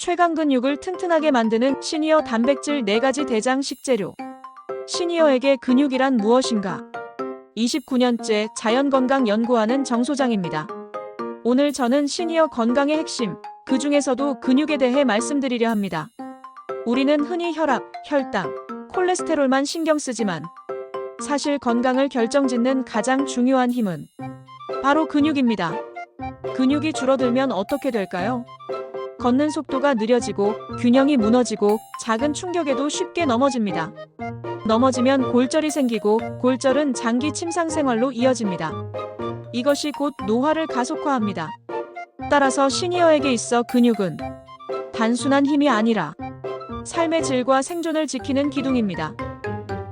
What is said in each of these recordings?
최강 근육을 튼튼하게 만드는 시니어 단백질 4가지 대장 식재료. 시니어에게 근육이란 무엇인가? 29년째 자연건강 연구하는 정 소장입니다. 오늘 저는 시니어 건강의 핵심, 그 중에서도 근육에 대해 말씀드리려 합니다. 우리는 흔히 혈압, 혈당, 콜레스테롤만 신경 쓰지만 사실 건강을 결정짓는 가장 중요한 힘은 바로 근육입니다. 근육이 줄어들면 어떻게 될까요? 걷는 속도가 느려지고 균형이 무너지고 작은 충격에도 쉽게 넘어집니다. 넘어지면 골절이 생기고 골절은 장기 침상 생활로 이어집니다. 이것이 곧 노화를 가속화합니다. 따라서 시니어에게 있어 근육은 단순한 힘이 아니라 삶의 질과 생존을 지키는 기둥입니다.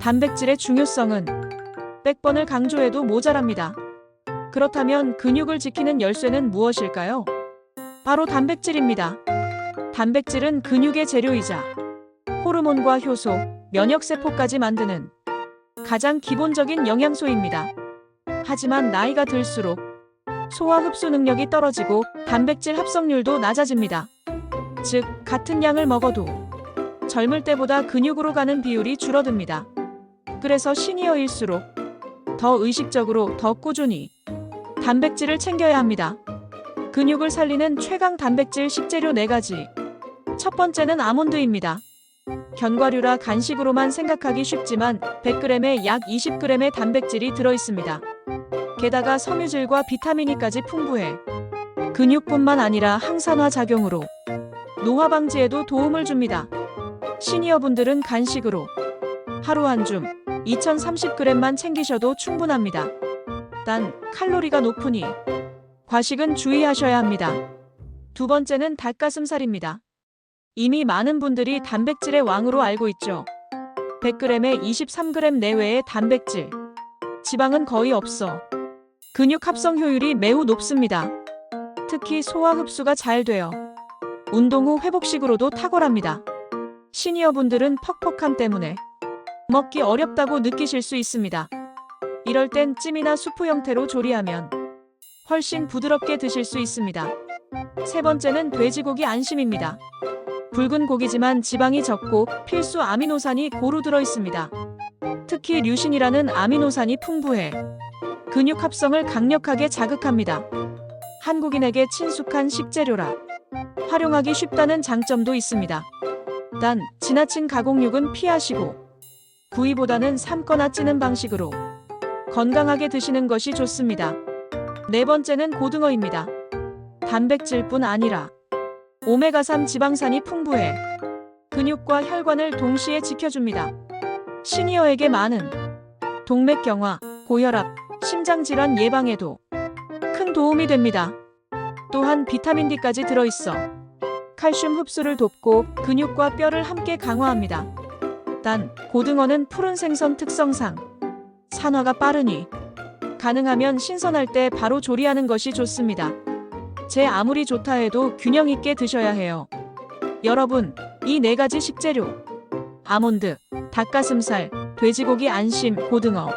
단백질의 중요성은 100번을 강조해도 모자랍니다. 그렇다면 근육을 지키는 열쇠는 무엇일까요? 바로 단백질입니다. 단백질은 근육의 재료이자 호르몬과 효소, 면역세포까지 만드는 가장 기본적인 영양소입니다. 하지만 나이가 들수록 소화 흡수 능력이 떨어지고 단백질 합성률도 낮아집니다. 즉, 같은 양을 먹어도 젊을 때보다 근육으로 가는 비율이 줄어듭니다. 그래서 시니어일수록 더 의식적으로 더 꾸준히 단백질을 챙겨야 합니다. 근육을 살리는 최강 단백질 식재료 4가지. 첫 번째는 아몬드입니다. 견과류라 간식으로만 생각하기 쉽지만 100g에 약 20g의 단백질이 들어있습니다. 게다가 섬유질과 비타민이까지 풍부해 근육뿐만 아니라 항산화 작용으로 노화 방지에도 도움을 줍니다. 시니어분들은 간식으로 하루 한 줌 2030g만 챙기셔도 충분합니다. 단 칼로리가 높으니 과식은 주의하셔야 합니다. 두 번째는 닭가슴살입니다. 이미 많은 분들이 단백질의 왕으로 알고 있죠. 100g에 23g 내외의 단백질. 지방은 거의 없어. 근육 합성 효율이 매우 높습니다. 특히 소화 흡수가 잘 돼요. 운동 후 회복식으로도 탁월합니다. 시니어분들은 퍽퍽함 때문에 먹기 어렵다고 느끼실 수 있습니다. 이럴 땐 찜이나 수프 형태로 조리하면 훨씬 부드럽게 드실 수 있습니다. 세 번째는 돼지고기 안심입니다. 붉은 고기지만 지방이 적고 필수 아미노산이 고루 들어 있습니다. 특히 류신이라는 아미노산이 풍부해 근육 합성을 강력하게 자극합니다. 한국인에게 친숙한 식재료라 활용하기 쉽다는 장점도 있습니다. 단 지나친 가공육은 피하시고 구이보다는 삶거나 찌는 방식으로 건강하게 드시는 것이 좋습니다. 네 번째는 고등어입니다. 단백질뿐 아니라 오메가3 지방산이 풍부해 근육과 혈관을 동시에 지켜줍니다. 시니어에게 많은 동맥경화, 고혈압, 심장질환 예방에도 큰 도움이 됩니다. 또한 비타민 D까지 들어있어 칼슘 흡수를 돕고 근육과 뼈를 함께 강화합니다. 단 고등어는 푸른 생선 특성상 산화가 빠르니 가능하면 신선할 때 바로 조리하는 것이 좋습니다. 제 아무리 좋다 해도 균형 있게 드셔야 해요. 여러분, 이 네 가지 식재료 아몬드, 닭가슴살, 돼지고기 안심, 고등어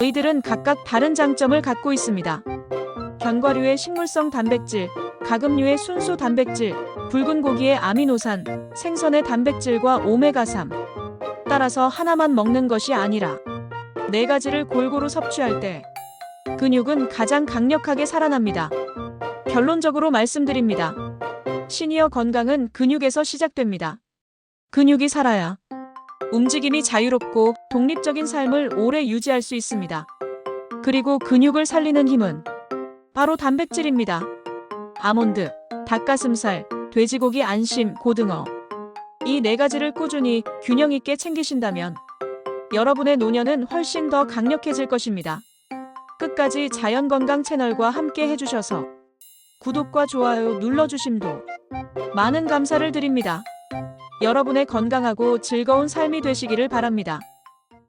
이들은 각각 다른 장점을 갖고 있습니다. 견과류의 식물성 단백질, 가금류의 순수 단백질, 붉은 고기의 아미노산, 생선의 단백질과 오메가3. 따라서 하나만 먹는 것이 아니라 네 가지를 골고루 섭취할 때 근육은 가장 강력하게 살아납니다. 결론적으로 말씀드립니다. 시니어 건강은 근육에서 시작됩니다. 근육이 살아야 움직임이 자유롭고 독립적인 삶을 오래 유지할 수 있습니다. 그리고 근육을 살리는 힘은 바로 단백질입니다. 아몬드, 닭가슴살, 돼지고기 안심, 고등어. 이 네 가지를 꾸준히 균형 있게 챙기신다면 여러분의 노년은 훨씬 더 강력해질 것입니다. 끝까지 자연건강 채널과 함께 해주셔서 구독과 좋아요 눌러주심도 많은 감사를 드립니다. 여러분의 건강하고 즐거운 삶이 되시기를 바랍니다.